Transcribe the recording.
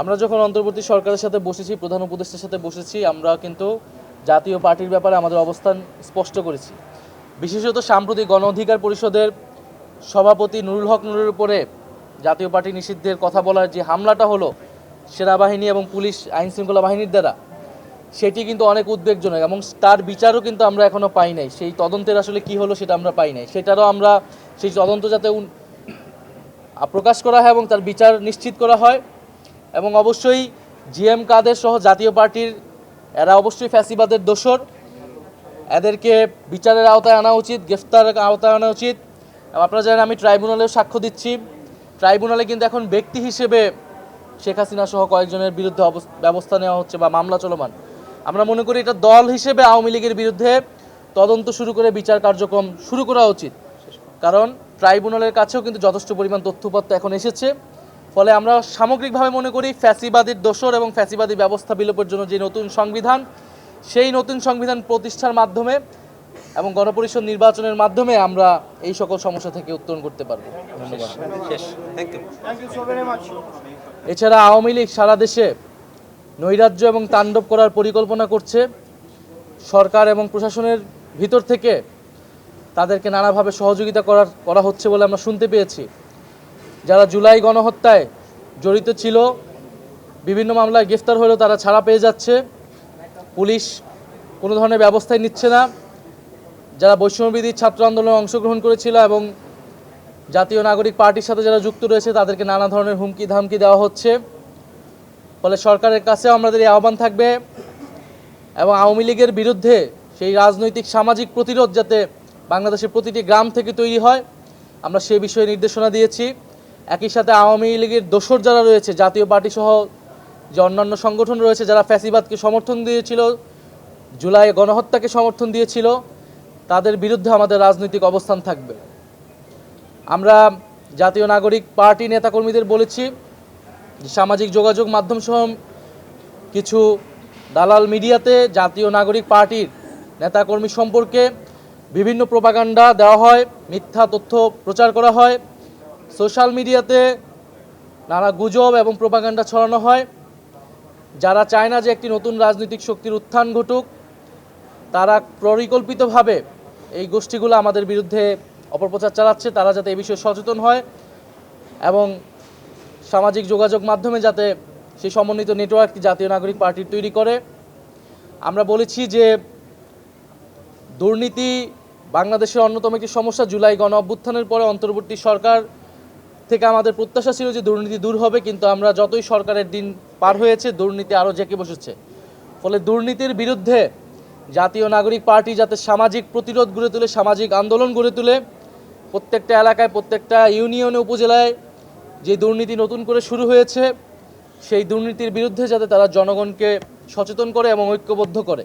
আমরা যখন অন্তর্বর্তী সরকারের সাথে বসেছি, প্রধান উপদেষ্টার সাথে বসেছি, আমরা কিন্তু জাতীয় পার্টির ব্যাপারে আমাদের অবস্থান স্পষ্ট করেছি। বিশেষত সাম্প্রতিক গণ অধিকার পরিষদের সভাপতি নুরুল হক নুরের উপরে জাতীয় পার্টি নিষিদ্ধের কথা বলার যে হামলাটা হলো, সেনাবাহিনী এবং পুলিশ আইন শৃঙ্খলা বাহিনীর দ্বারা, সেটি কিন্তু অনেক উদ্বেগজনক এবং তার বিচারও কিন্তু আমরা এখনও পাই নাই। সেই তদন্তের আসলে কি হলো সেটা আমরা পাই নাই। সেটারও আমরা সেই তদন্ত যাতে প্রকাশ করা হয় এবং তার বিচার নিশ্চিত করা হয়। এবং অবশ্যই জিএম কাদের সহ জাতীয় পার্টির, এরা অবশ্যই ফ্যাসিবাদের দোসর এদেরকে বিচারের আওতায় আনা উচিত, গ্রেফতারের আওতায় আনা উচিত। আপনারা জানেন, আমি ট্রাইব্যুনালেও সাক্ষ্য দিচ্ছি। ট্রাইব্যুনালে কিন্তু এখন ব্যক্তি হিসেবে শেখ হাসিনা সহ কয়েকজনের বিরুদ্ধে ব্যবস্থা নেওয়া হচ্ছে বা মামলা চলমান। আমরা মনে করি এটা দল হিসেবে আওয়ামী লীগের বিরুদ্ধে তদন্ত শুরু করে বিচার কার্যক্রম শুরু করা উচিত। কারণ ট্রাইব্যুনালের কাছেও কিন্তু যথেষ্ট পরিমাণ তথ্যপত্র এখন এসেছে। ফলে আমরা সামগ্রিকভাবে মনে করি ফ্যাসিবাদীর দোসর এবং ফ্যাসিবাদী ব্যবস্থা বিলোপের জন্য যে নতুন সংবিধান সেই নতুন সংবিধান প্রতিষ্ঠার মাধ্যমে এবং গণপরিষদ নির্বাচনের মাধ্যমে আমরা এই সকল সমস্যা থেকে উত্তরণ করতে পারব। ধন্যবাদ. এছাড়া আওয়ামী লীগ সারা দেশে নৈরাজ্য এবং তাণ্ডব করার পরিকল্পনা করছে। সরকার এবং প্রশাসনের ভিতর থেকে তাদেরকে নানাভাবে সহযোগিতা করার করা হচ্ছে বলে আমরা শুনতে পেয়েছি। যারা জুলাই গণহত্যায় জড়িত ছিল, বিভিন্ন মামলায় গ্রেফতার হলেও তারা ছাড়া পেয়ে যাচ্ছে। পুলিশ কোনো ধরনের ব্যবস্থাই নিচ্ছে না। যারা বৈষম্যবিধি ছাত্র আন্দোলনে অংশগ্রহণ করেছিল এবং জাতীয় নাগরিক পার্টির সাথে যারা যুক্ত রয়েছে, তাদেরকে নানা ধরনের হুমকি ধামকি দেওয়া হচ্ছে। ফলে সরকারের কাছেও আমাদের এই আহ্বান থাকবে এবং আওয়ামী লীগের বিরুদ্ধে সেই রাজনৈতিক সামাজিক প্রতিরোধ যাতে বাংলাদেশের প্রতিটি গ্রাম থেকে তৈরি হয়, আমরা সে বিষয়ে নির্দেশনা দিয়েছি। একই সাথে আওয়ামী লীগের দোসর যারা রয়েছে, জাতীয় পার্টি সহ যে অন্যান্য সংগঠন রয়েছে, যারা ফ্যাসিবাদকে সমর্থন দিয়েছিল, জুলাই গণহত্যাকে সমর্থন দিয়েছিল, তাদের বিরুদ্ধে আমাদের রাজনৈতিক অবস্থান থাকবে। আমরা জাতীয় নাগরিক পার্টি নেতাকর্মীদের বলেছি সামাজিক যোগাযোগ মাধ্যম সহ কিছু দালাল মিডিয়াতে জাতীয় নাগরিক পার্টির নেতাকর্মী সম্পর্কে বিভিন্ন প্রপাগান্ডা দেওয়া হয়, মিথ্যা তথ্য প্রচার করা হয়। সোশ্যাল মিডিয়াতে নানা গুজব এবং প্রপাগান্ডা ছড়ানো হয়। যারা চায় না যে একটি নতুন রাজনৈতিক শক্তির উত্থান ঘটুক, তারা পরিকল্পিতভাবে এই গোষ্ঠীগুলো আমাদের বিরুদ্ধে অপপ্রচার চালাচ্ছে। তারা যাতে এই বিষয়ে সচেতন হয় এবং সামাজিক যোগাযোগ মাধ্যমে যাতে সেই সমন্বিত নেটওয়ার্কটি জাতীয় নাগরিক পার্টির তৈরি করে। আমরা বলেছি যে দুর্নীতি বাংলাদেশের অন্যতম একটি সমস্যা। জুলাই গণ অভ্যুত্থানের পরে অন্তর্বর্তী সরকার থেকে আমাদের প্রত্যাশা ছিল যে দুর্নীতি দূর হবে, কিন্তু আমরা যতই সরকারের দিন পার হয়েছে, দুর্নীতি আরও জেঁকে বসেছে। ফলে দুর্নীতির বিরুদ্ধে জাতীয় নাগরিক পার্টি যাতে সামাজিক প্রতিরোধ গড়ে তুলে, সামাজিক আন্দোলন গড়ে তুলে, প্রত্যেকটা এলাকায়, প্রত্যেকটা ইউনিয়নে, উপজেলায় যে দুর্নীতি নতুন করে শুরু হয়েছে, সেই দুর্নীতির বিরুদ্ধে যাতে তারা জনগণকে সচেতন করে এবং ঐক্যবদ্ধ করে।